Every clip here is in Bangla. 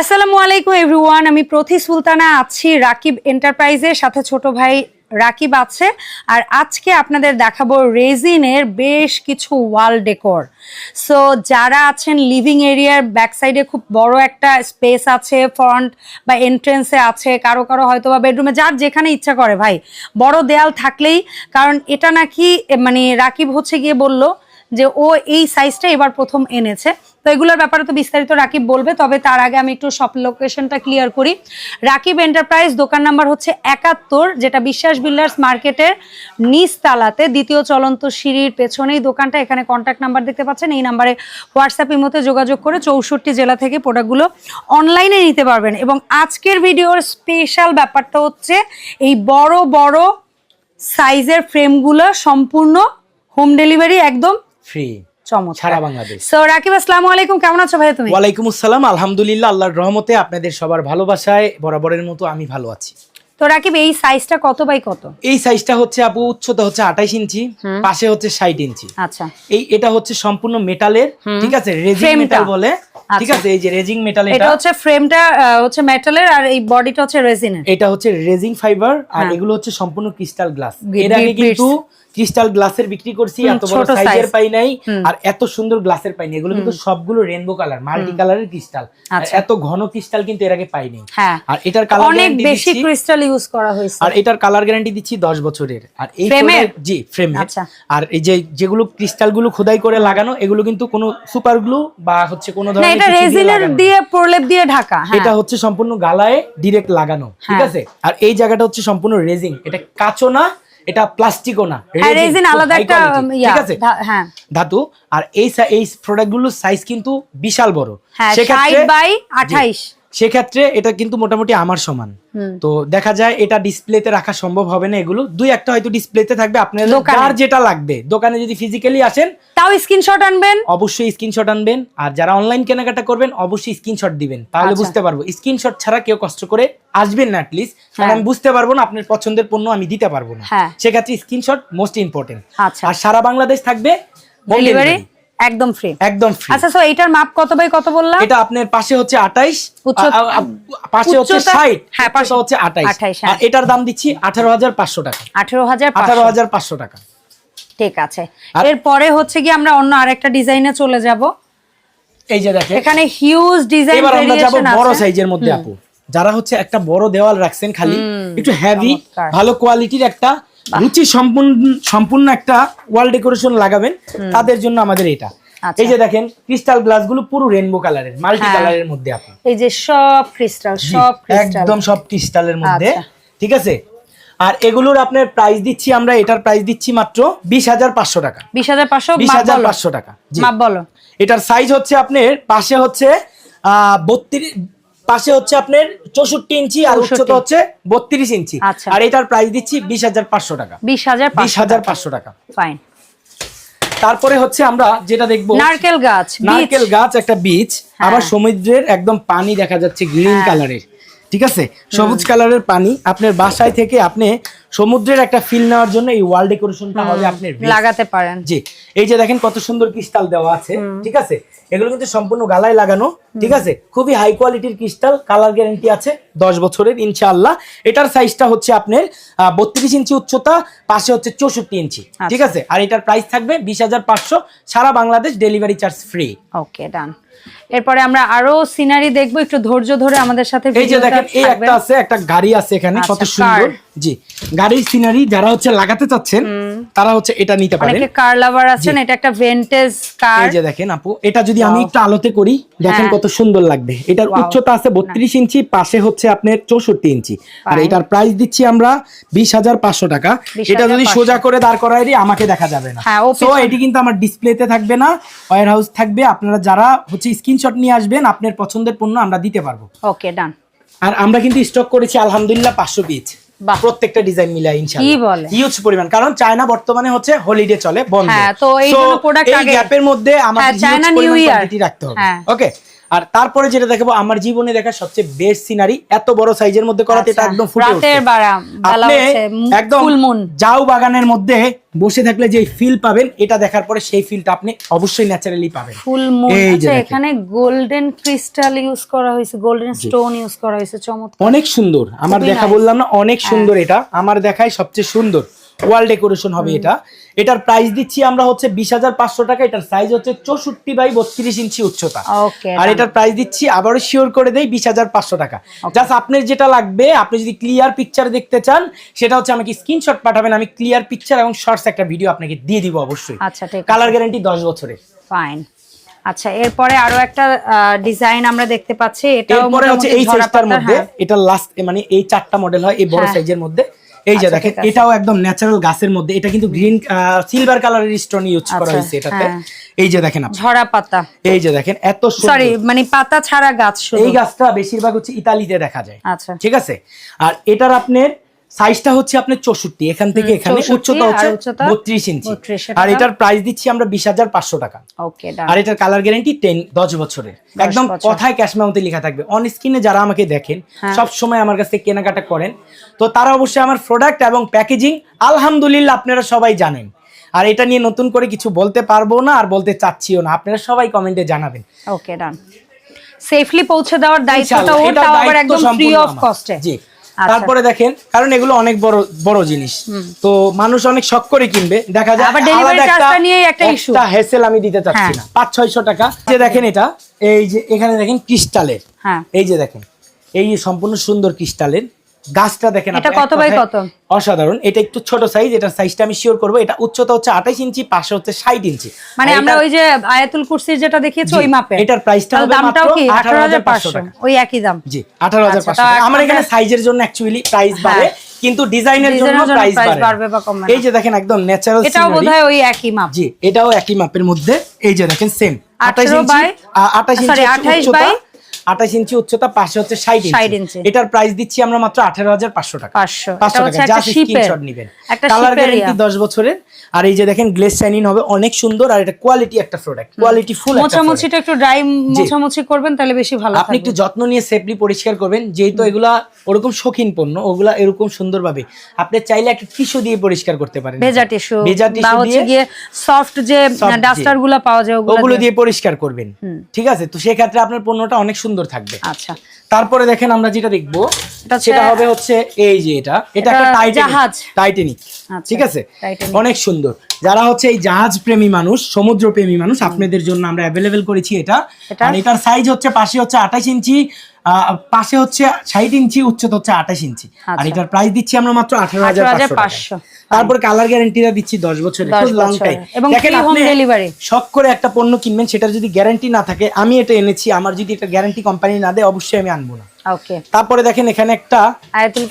আসসালামু আলাইকুম, এভরিওয়ান। আমি প্রতি সুলতানা, আছি রাকিব এন্টারপ্রাইজের সাথে ছোট ভাই রাকিব আছে। আর আজকে আপনাদের দেখাবো রেজিনের বেশ কিছু ওয়াল ডেকোর। সো যারা আছেন লিভিং এরিয়ার ব্যাক সাইডে খুব বড় একটা স্পেস আছে, ফ্রন্ট বা এন্ট্রেন্সে আছে, কারও কারও হয়তো বা বেডরুমে, যার যেখানে ইচ্ছা করে ভাই। বড় দেয়াল থাকলেই, কারণ এটা নাকি মানে রাকিব হচ্ছে গিয়ে বলল যে ও এই সাইজটা এবার প্রথম এনেছে। তো এগুলোর ব্যাপারে তো বিস্তারিত রাকিব বলবে, তবে তার আগে আমি একটু শপ লোকেশনটা ক্লিয়ার করি। রাকিব এন্টারপ্রাইজ দোকান নাম্বার হচ্ছে একাত্তর, যেটা বিশ্বাস বিল্ডার্স মার্কেটের নিচ তালাতে দ্বিতীয় চলন্ত সিঁড়ির পেছনেই দোকানটা, এখানে কন্ট্যাক্ট নাম্বার দেখতে পাচ্ছেন। এই নাম্বারে হোয়াটসঅ্যাপ মধ্যে যোগাযোগ করে চৌষট্টি জেলা থেকে প্রোডাক্টগুলো অনলাইনে নিতে পারবেন। এবং আজকের ভিডিওর স্পেশাল ব্যাপারটা হচ্ছে, এই বড় বড় সাইজের ফ্রেমগুলো সম্পূর্ণ হোম ডেলিভারি একদম ফ্রি সারা বাংলাদেশ। সো রাকিব আসসালামু আলাইকুম। কেমন আছো ভাই তুমি? ওয়ালাইকুম আসসালাম। আলহামদুলিল্লাহ আল্লাহর রহমতে আপনাদের সবার ভালোবাসায় বরাবরের মতো আমি ভালো আছি। তো রাকিব এই সাইজটা কত বাই কত? এই সাইজটা হচ্ছে আপু উচ্চতা হচ্ছে আঠাইশ ইঞ্চি পাশে হচ্ছে ষাট ইঞ্চি। আচ্ছা। এই এটা হচ্ছে সম্পূর্ণ মেটালের ঠিক আছে? রেজিং মেটাল বলে। ঠিক আচ্ছা। আছে? এই যে রেজিং মেটাল এটা হচ্ছে ফ্রেমটা হচ্ছে মেটালের আর এই বডিটা হচ্ছে রেজিনের এটা হচ্ছে রেজিং ফাইবার আর হ্যাঁ। এগুলো হচ্ছে সম্পূর্ণ ক্রিস্টাল গ্লাস এর আগে কিন্তু ক্রিস্টাল গ্লাসের বিক্রি করছি এত বড় সাইজের পাই নাই আর এত সুন্দর গ্লাসের পাই নাই। এগুলো কিন্তু সবগুলো রেনবো কালার মাল্টি কালারের ক্রিস্টাল। এত ঘন ক্রিস্টাল কিন্তু এর আগে পাই নাই। হ্যাঁ। আর এটার কালার অনেক বেশি ক্রিস্টাল ইউজ করা হয়েছে। আর এটার কালার গ্যারান্টি দিচ্ছি দশ বছরের। আর এই Frame-এর? জি ফ্রেমের আচ্ছা। আর এই যে যেগুলো ক্রিস্টালগুলো খোদাই করে লাগানো এগুলো কিন্তু কোনো সুপার গ্লু বা হচ্ছে কোনো ধরনের এটা রেজিনের দিয়ে প্রলেপ দিয়ে ঢাকা হ্যাঁ। এটা হচ্ছে সম্পূর্ণ গালায় ডিরেক্ট লাগানো ঠিক হ্যাঁ। আছে? আর এই জায়গাটা হচ্ছে সম্পূর্ণ রেজিং এটা কাঁচও না এটা প্লাস্টিকও না। আলাদা একটা ধাতু আর এই এই প্রোডাক্টগুলোর সাইজ কিন্তু বিশাল বড়। সেক্ষেত্রে সেক্ষেত্রে এটা কিন্তু মোটামুটি আমার সমান। তো দেখা যায় এটা ডিসপ্লেতে রাখা সম্ভব হবে না এগুলো। দুই একটা হয়তো ডিসপ্লেতে থাকবে আপনার। যার যেটা লাগবে। দোকানে যদি ফিজিক্যালি আসেন তাও স্ক্রিনশট আনবেন। অবশ্যই স্ক্রিনশট আনবেন। আর যারা অনলাইন কেনাকাটা করবেন অবশ্যই স্ক্রিনশট দিবেন। তাহলে আচ্ছা। বুঝতে পারব। স্ক্রিনশট ছাড়া কেউ কষ্ট করে আসবেন না অ্যাটলিস্ট কারণ। আমি বুঝতে পারব না আপনার পছন্দের পণ্য আমি দিতে পারব না। হ্যাঁ। সেক্ষেত্রে স্ক্রিনশট মোস্ট ইম্পর্টেন্ট আর সারা বাংলাদেশ থাকবে ডেলিভারি। একদম ফ্রি একদম ফ্রি আচ্ছা সো এইটার মাপ কত বাই কত বললাম? এটা আপনার পাশে হচ্ছে আঠাইশ উচ্চতা- পাশে হচ্ছে উচ্চতা- ষাট হ্যাঁ, পাশে- হচ্ছে 28, হ্যাঁ। আর এটার দাম দিচ্ছি আঠারো হাজার পাঁচশো টাকা। আঠেরো হাজার আঠারো হাজার পাঁচশো টাকা। ঠিক আছে। এরপরে হচ্ছে কি আমরা অন্য আরেকটা ডিজাইনে চলে যাব। এই যে দেখেন। এখানে হিউজ ডিজাইন এবার আমরা যাব বড় সাইজের মধ্যে আপু। যারা হচ্ছে একটা বড় দেওয়াল রাখছেন খালি একটু হেভি ভালো কোয়ালিটির একটা রুচি সম্পূর্ণ সম্পূর্ণ একটা ওয়াল ডেকোরেশন লাগাবেন। তাদের জন্য আমাদের এটা। আচ্ছা। এই যে দেখেন ক্রিস্টাল গ্লাসগুলো পুরো রেনবো কালারের মাল্টি। কালারের মধ্যে আপু এই যে সব ক্রিস্টাল সব একদম সব ক্রিস্টালের মধ্যে। আচ্ছা। ঠিক আছে? আর এগুলোর আপনার প্রাইস দিচ্ছি আমরা এটার প্রাইস দিচ্ছি মাত্র বিশ হাজার পাঁচশো টাকা। বিশ হাজার পাঁচশো? বিশ হাজার পাঁচশো টাকা বলো। এটার সাইজ হচ্ছে আপনার পাশে হচ্ছে বত্রিশ পাশে হচ্ছে আপনার চৌষট্টি ইঞ্চি আর উচ্চতা হচ্ছে বত্রিশ ইঞ্চি। আচ্ছা। আর এটার প্রাইস দিচ্ছি বিশ হাজার পাঁচশো টাকা। বিশ হাজার বিশ হাজার পাঁচশো টাকা। ফাইন তারপরে হচ্ছে আমরা যেটা দেখব নারকেল গাছ নারকেল গাছ একটা বীজ। আবার সমুদ্রের একদম পানি দেখা যাচ্ছে গ্রিন হ্যাঁ। কালারের ঠিক আছে? সবুজ কালারের পানি। আপনার বাসায় থেকে আপনি সমুদ্রের একটা ফিল নেওয়ার জন্য এই ওয়াল ডেকোরেশনটা হবে base। লাগাতে পারেন। জি এই যে দেখেন কত সুন্দর ক্রিস্টাল দেওয়া আছে ঠিক আছে? এগুলো কিন্তু সম্পূর্ণ গালায় লাগানো ঠিক আছে? খুবই হাই কোয়ালিটির ক্রিস্টাল কালার গ্যারান্টি আছে দশ বছরের ইনশাআল্লাহ। এটার সাইজটা হচ্ছে আপনার বত্রিশ ইঞ্চি উচ্চতা পাশে হচ্ছে চৌষট্টি ইঞ্চি ঠিক আছে? আর এটার প্রাইস থাকবে বিশ হাজার পাঁচশো সারা Bangladesh delivery charge free okay done এরপরে আমরা আরও সিনারি দেখব একটু ধৈর্য ধরে আমাদের সাথে এই যে দেখেন এই একটা আছে একটা গাড়ি আছে এখানে কত আচ্ছা, সুন্দর। car। গাড়ির সিনারি যারা হচ্ছে লাগাতে চাচ্ছেন তারা হচ্ছে এটা নিতে পারেন। অনেকে কার লাভার আছেন এটা একটা ভেন্টেজ কার এই যে দেখেন আপু এটা যদি আমি একটু আলোতে করি দেখেন হ্যাঁ। কত সুন্দর লাগবে। এটার উচ্চতা আছে বত্রিশ ইঞ্চি পাশে হচ্ছে আপনার চৌষট্টি ইঞ্চি। আর এটার প্রাইস দিচ্ছি আমরা বিশ হাজার পাঁচশো টাকা। এটা যদি সোজা করে দাঁড় করাই আমাকে দেখা যাবে না। হ্যাঁ, ও তো এটি কিন্তু আমার ডিসপ্লেতে থাকবে না ওয়্যার হাউস থাকবে। আপনারা যারা হচ্ছে স্ক্রিনশট নিয়ে আসবেন আপনার পছন্দের পণ্য আমরা দিতে পারব। ওকে ডান আর আমরা কিন্তু স্টক করেছি আলহামদুলিল্লাহ পাঁচশো পিস বাহ। প্রত্যেকটা ডিজাইন মিলাই কি ইনশাআল্লাহ হিউজ পরিমাণ। কারণ চায়না বর্তমানে হচ্ছে হলিডে চলে বন্ধ। হ্যাঁ, তো এই জন্য গ্যাপের মধ্যে আমাদের হ্যাঁ, হিউজ চায়না পরিমাণ নিউ ইয়ার। কোয়ান্টিটি রাখতে হবে। হ্যাঁ। ওকে আর তারপরে যেটা দেখাবো আমার জীবনে দেখা সবচেয়ে বেস্ট সিনারি এত বড় সাইজের মধ্যে করাতে এটা আচ্ছা, একদম ফুটে আপনি হচ্ছে একদম। যাও বাগানের মধ্যে বসে থাকলে যে ফিল পাবেন এটা দেখার পরে সেই ফিলটা আপনি অবশ্যই ন্যাচারালি পাবেন। ফুল মুন আচ্ছা এখানে গোল্ডেন ক্রিস্টাল ইউজ করা হয়েছে গোল্ডেন স্টোন ইউজ করা হয়েছে চমৎকার। অনেক সুন্দর। আমার দেখা বললাম না অনেক হ্যাঁ। সুন্দর এটা। আমার দেখায় সবচেয়ে সুন্দর। ওয়াল ডেকোরেশন হবে এটা। এটার প্রাইস দিচ্ছি আমরা হচ্ছে বিশ হাজার পাঁচশো টাকা এটার সাইজ হচ্ছে চৌষট্টি বাই বত্রিশ ইঞ্চি উচ্চতা। আর এটার প্রাইস দিচ্ছি আবারও শিওর করে দেই বিশ হাজার পাঁচশো টাকা। জাস্ট আপনার যেটা লাগবে আপনি যদি ক্লিয়ার পিকচার দেখতে চান সেটা হচ্ছে আমাকে স্ক্রিনশট পাঠাবেন আমি ক্লিয়ার পিকচার এবং শর্টস একটা ভিডিও আপনাকে দিয়ে দিব অবশ্যই। আচ্ছা কালার গ্যারান্টি দশ বছরের। ফাইন আচ্ছা এরপরে আরও একটা ডিজাইন আমরা দেখতে পাচ্ছি এরপরে হচ্ছে এই সাইজটার মধ্যে হ্যাঁ। এটা লাস্ট মানে এই চারটা মডেল হয় এই বড় হ্যাঁ। সাইজের মধ্যে। এই যে আচ্ছা, দেখেন এটাও একদম ন্যাচারাল গাছের মধ্যে এটা কিন্তু গ্রিন সিলভার কালারের স্টোন ইউজ করা আচ্ছা, হয়েছে এটাতে। হ্যাঁ। এই যে দেখেন আপনি। ঝরা পাতা। এই যে দেখেন এত। সরি মানে পাতা ছাড়া গাছ এই গাছটা বেশিরভাগ হচ্ছে ইতালিতে দেখা যায়। আচ্ছা। ঠিক আছে? আর এটার আপনার সাইজটা হচ্ছে আপনার চৌষট্টি এখান থেকে এখানে উচ্চতা হচ্ছে বত্রিশ ইঞ্চি। আর এটার প্রাইস দিচ্ছি আমরা বিশ হাজার পাঁচশো টাকা। আর এটার কালার গ্যারান্টি টেন দশ বছরের। একদম কথায় ক্যাশ মেমোতে লেখা থাকবে। অন স্ক্রিনে যারা আমাকে দেখেন হ্যাঁ। সব সময় আমার কাছে কেনাকাটা করেন তো তারা অবশ্যই আমার প্রোডাক্ট এবং প্যাকেজিং আলহামদুলিল্লাহ আপনারা সবাই জানেন। আর এটা নিয়ে নতুন করে কিছু বলতে পারব না আর বলতে চাচ্ছিও না। আপনারা সবাই কমেন্টে জানাবেন। ওকে ডান সেফলি পৌঁছে দেওয়ার দায়িত্বটা তাও আবার একদম ফ্রি অফ কস্টে জি। তারপরে দেখেন কারণ এগুলো অনেক বড় বড় জিনিস। তো মানুষ অনেক শখ করে কিনবে। দেখা যায় আবার একটা- একটা হেসেল আমি দিতে চাচ্ছি হ্যাঁ। না। পাঁচ ছয়শো টাকা। যে দেখেন এটা এই যে এখানে দেখেন ক্রিস্টালের। হ্যাঁ। এই যে দেখেন এই যে সম্পূর্ণ সুন্দর ক্রিস্টালের। গাছটা দেখেন এটা কত বাই কত? অসাধারণ। এটা একটু ছোট সাইজ এটার সাইজটা আমি শিওর করব। এটা উচ্চতা হচ্ছে আঠাশ ইঞ্চি পাশে হচ্ছে ষাট ইঞ্চি। মানে আমরা ওই যে আয়াতুল কুরসির যেটা দেখিয়েছি ওই মাপে। এটার প্রাইসটা হবে দামটাও কি? আঠারো হাজার 18,500 পাঁচশো টাকা। ওই একই দাম? জি আঠারো হাজার আচ্ছা, পাঁচশো তা টাকা। আমার এখানে সাইজের জন্য অ্যাকচুয়ালি প্রাইস হ্যাঁ। বাড়ে কিন্তু ডিজাইনের জন্য প্রাইস বাড়বে বা কমবে এই যে দেখেন একদম ন্যাচারাল এটাও বোধহয় ওই একই মাপ। জি এটাও একই মাপের মধ্যে। এই যে দেখেন সেম আঠাশ 18 ইঞ্চি by- আঠাশ ইঞ্চি sorry, হচ্ছে 28 আঠাশ ইঞ্চি উচ্চতা পাশে হচ্ছে ষাট 60 ইঞ্চি। এটার প্রাইস দিচ্ছি আমরা মাত্র আঠারো হাজার পাঁচশো টাকা। 500 পাঁচশো এটা হচ্ছে টাকা একটা স্ক্রিনশট নেবেন। একটা কালার গ্যারান্টি। দশ বছরের। আর এই যে দেখেন গ্লেস শাইনিং হবে অনেক সুন্দর। আর এটা কোয়ালিটি একটা প্রোডাক্ট কোয়ালিটি ফুল একটা মোছামুছিটা একটু ড্রাই মোছামুছি করবেন তাহলে বেশি ভালো আপনি একটু যত্ন নিয়ে সেফলি পরিষ্কার করবেন। যেহেতু এগুলা ওরকম শৌখিন পণ্য ওগুলা এরকম সুন্দরভাবে। আপনি চাইলে একটা টিস্যু দিয়ে পরিষ্কার করতে পারেন। ভেজা টিস্যু ভেজা টিস্যু দিয়ে সফট যে Soft ডাস্টারগুলা পাওয়া যায় ওগুলো ওগুলো দিয়ে। পরিষ্কার করবেন। ঠিক আছে? তো সেক্ষেত্রে আপনার পণ্যটা অনেক সুন্দর থাকবে। আচ্ছা। তারপরে দেখেন আমরা যেটা দেখব সেটা হবে হচ্ছে এই যে এটা। এটা একটা টাইটানিক আচ্ছা, ঠিক আছে? অনেক সুন্দর। যারা হচ্ছে এই জাহাজ প্রেমী মানুষ সমুদ্র প্রেমী মানুষ আপনাদের জন্য আমরা অ্যাভেলেবেল করেছি এটা। এটার সাইজ হচ্ছে পাশে হচ্ছে আঠাশ ইঞ্চি পাশে হচ্ছে ষাট ইঞ্চি উচ্চতা হচ্ছে আঠাশ ইঞ্চি। আর আচ্ছা। এটার প্রাইস দিচ্ছি আমরা মাত্র আঠারো হাজার 18,500 তারপর কালার গ্যারান্টিটা দিচ্ছি দশ বছরের 10 খুব লং টাইম এবং দেখেন আপনি শখ করে একটা পণ্য কিনবেন সেটার যদি গ্যারান্টি না থাকে আমি এটা এনেছি আমার যদি এটা গ্যারান্টি কোম্পানি না দেয় অবশ্যই আমি আনব। না। তারপরে দেখেন এখানে একটা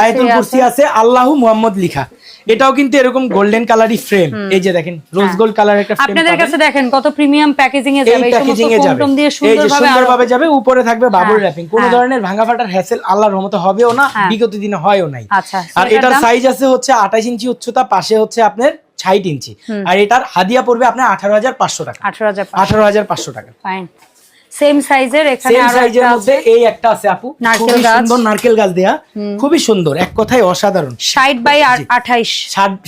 আয়াতুল কুরসি আছে। আল্লাহু মুহাম্মদ লিখা। এটাও কিন্তু এরকম গোল্ডেন কালারই ফ্রেম এই যে দেখেন রোজ গোল্ড কালার একটা ফ্রেম আপনাদের কাছে দেখেন কত প্রিমিয়াম প্যাকেজিং এ যাবে এই প্যাকেজিং এ যাবে। দিয়ে সুন্দরভাবে সুন্দরভাবে যাবে উপরে থাকবে বাবুল হ্যাঁ, র্যাপিং কোনো হ্যাঁ। ধরনের ভাঙা ফাটার হ্যাসেল আল্লাহর রহমতে হবেও না হ্যাঁ। বিগত দিনে হয়ও নাই। আচ্ছা, আর এটার সাইজ আছে হচ্ছে আঠাশ ইঞ্চি উচ্চতা পাশে হচ্ছে আপনার ষাট ইঞ্চি। আর এটার হাদিয়া পড়বে আপনার আঠারো হাজার পাঁচশো টাকা। আঠারো হাজার আঠারো হাজার পাঁচশো টাকা। ফাইন সেম সাইজের এখানে সেম আরও সাইজের মধ্যে এই একটা আছে আপু। নারকেল গাছ। সুন্দর নারকেল গাছ দেয়া। খুবই সুন্দর এক কথায় অসাধারণ। ষাট বাই আঠাইশ।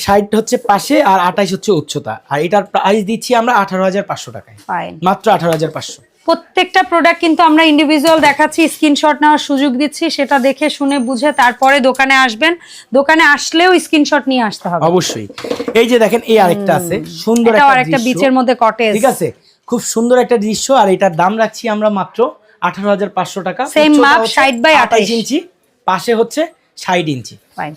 ষাট হচ্ছে পাশে আর আঠাশ হচ্ছে উচ্চতা। আর এটার প্রাইস দিচ্ছি আমরা আঠারো হাজার পাঁচশো টাকায়। ফাইন মাত্র আঠারো হাজার পাঁচশো। প্রত্যেকটা প্রোডাক্ট কিন্তু আমরা ইন্ডিভিজুয়াল দেখাচ্ছি স্ক্রিনশট নেওয়ার সুযোগ দিচ্ছি সেটা দেখে শুনে বুঝে তারপরে দোকানে আসবেন। দোকানে আসলেও স্ক্রিনশট নিয়ে আসতে হবে। অবশ্যই। এই যে দেখেন এই আরেকটা আছে। সুন্দর একটা আরেকটা বিচের মধ্যে কটেজ ঠিক আছে? খুব সুন্দর একটা দৃশ্য আর এটার দাম রাখছি আমরা মাত্র আঠারো হাজার পাঁচশো টাকা। সেম মাপ, হচ্ছে 60 by 28 28 ইঞ্চি পাশে হচ্ছে ষাট ইঞ্চি। ফাইন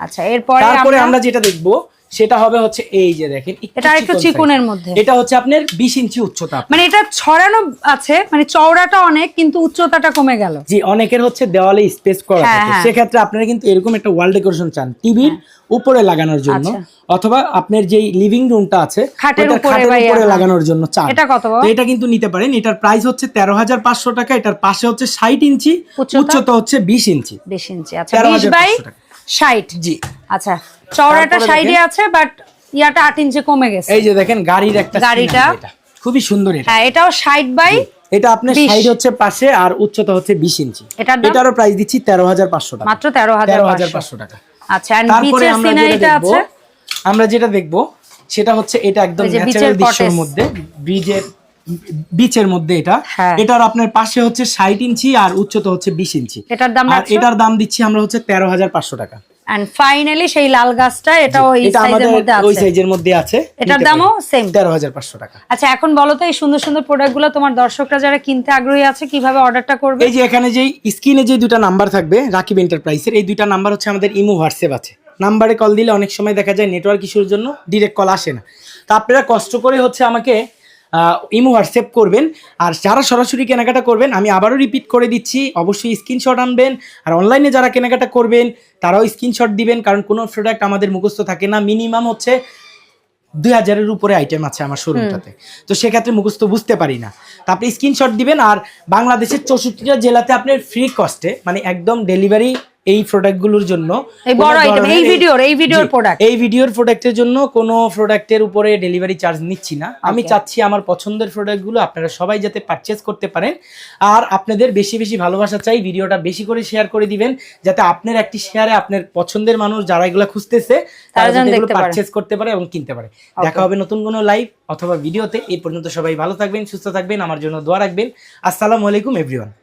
আচ্ছা এরপরে তারপরে আমরা যেটা দেখব সেটা হবে হচ্ছে এই যে দেখেন এটা চিকন চিকনের মধ্যে। এটা হচ্ছে আপনার বিশ ইঞ্চি উচ্চতা। মানে এটা ছড়ানো আছে মানে চওড়াটা অনেক কিন্তু উচ্চতাটা কমে গেল। জি অনেকের হচ্ছে দেওয়ালে স্পেস করা হ্যাঁ, থাকে। হ্যাঁ। সেক্ষেত্রে আপনারা কিন্তু এরকম একটা ওয়াল ডেকোরেশন চান টিভির উপরে লাগানোর জন্য আচ্ছা। অথবা আপনার যেই লিভিং রুমটা আছে খাটের উপরে লাগানোর জন্য চান। এটা কত তো এটা কিন্তু নিতে পারেন। এটার প্রাইস হচ্ছে তেরো হাজার পাঁচশো টাকা এটার পাশে হচ্ছে ষাট ইঞ্চি উচ্চতা? হচ্ছে বিশ ইঞ্চি। বিশ ইঞ্চি আচ্ছা। 13,500 বিশ বাই টাকা। ষাট। জি। আচ্ছা। চওড়াটা সাইডে আছে বাট ইয়াটা আট ইঞ্চি কমে গেছে। এই যে দেখেন গাড়ির একটা গাড়িটা? খুবই সুন্দর এটা। হ্যাঁ এটাও ষাট বাই এটা আপনার সাইড হচ্ছে পাশে আর উচ্চতা হচ্ছে বিশ ইঞ্চি। এটার দাম? এটারও প্রাইস দিচ্ছি তেরো হাজার পাঁচশো টাকা। মাত্র তেরো হাজার তেরো হাজার পাঁচশো। টাকা। আচ্ছা আমরা যেটা সিনারিটা দেখব আছে? আমরা যেটা দেখব সেটা হচ্ছে এটা একদম ন্যাচারাল দৃশ্যের মধ্যে ব্রিজের বিচের মধ্যে এটা। হ্যাঁ। এটার আপনার পাশে হচ্ছে ষাট ইঞ্চি আর উচ্চতা হচ্ছে বিশ ইঞ্চি। এটার দাম এটার দাম দিচ্ছি আমরা হচ্ছে তেরো হাজার পাঁচশো টাকা। এন্ড ফাইনালি সেই লাল গাছটা এটা ওই সাইজের মধ্যে ওই আছে। সাইজের মধ্যে আছে। এটার দামও সেম তেরো হাজার পাঁচশো টাকা। আচ্ছা এখন বলো তো এই সুন্দর সুন্দর প্রোডাক্টগুলো তোমার দর্শকরা যারা কিনতে আগ্রহী আছে কীভাবে অর্ডারটা করবে? এই যে এখানে যে স্ক্রিনে যে দুটা নাম্বার থাকবে রাকিব এন্টারপ্রাইজের এই দুইটা নাম্বার হচ্ছে আমাদের ইমো হোয়াটসঅ্যাপ আছে। নাম্বারে কল দিলে অনেক সময় দেখা যায় নেটওয়ার্ক ইস্যুর জন্য ডিরেক্ট কল আসে না। তা আপনারা কষ্ট করে হচ্ছে আমাকে ইমো হোয়াটসঅ্যাপ করবেন আর যারা সরাসরি কেনাকাটা করবেন আমি আবারও রিপিট করে দিচ্ছি অবশ্যই স্ক্রিনশট আনবেন। আর অনলাইনে যারা কেনাকাটা করবেন তারাও স্ক্রিনশট দিবেন কারণ কোনো প্রোডাক্ট আমাদের মুখস্থ থাকে না। মিনিমাম হচ্ছে দুই হাজারের উপরে আইটেম আছে আমার শোরুমটাতে তো সেক্ষেত্রে মুখস্থ বুঝতে পারি না। তা আপনি স্ক্রিনশট দিবেন আর বাংলাদেশের চৌষট্টিটা জেলাতে আপনার ফ্রি কস্টে মানে একদম ডেলিভারি এই প্রোডাক্টগুলোর জন্য এই ভিডিওর- এই ভিডিওর product। এই ভিডিওর প্রোডাক্টের জন্য কোনো প্রোডাক্টের উপরে ডেলিভারি চার্জ নিচ্ছি না। আমি চাচ্ছি আমার পছন্দের প্রোডাক্টগুলো আপনারা সবাই যাতে পারচেজ করতে পারেন। আর আপনাদের বেশি বেশি ভালোবাসা চাই ভিডিওটা বেশি করে শেয়ার করে দিবেন যাতে আপনার একটি শেয়ারে আপনার পছন্দের মানুষ যারা এগুলো খুঁজতেছে তারা যেন যাতে এগুলো পারচেজ করতে পারে এবং কিনতে পারে। দেখা হবে নতুন কোনো লাইভ অথবা ভিডিওতে এই পর্যন্ত সবাই ভালো থাকবেন সুস্থ থাকবেন আমার জন্য দোয়া রাখবেন। আসসালামু আলাইকুম এভরিওয়ান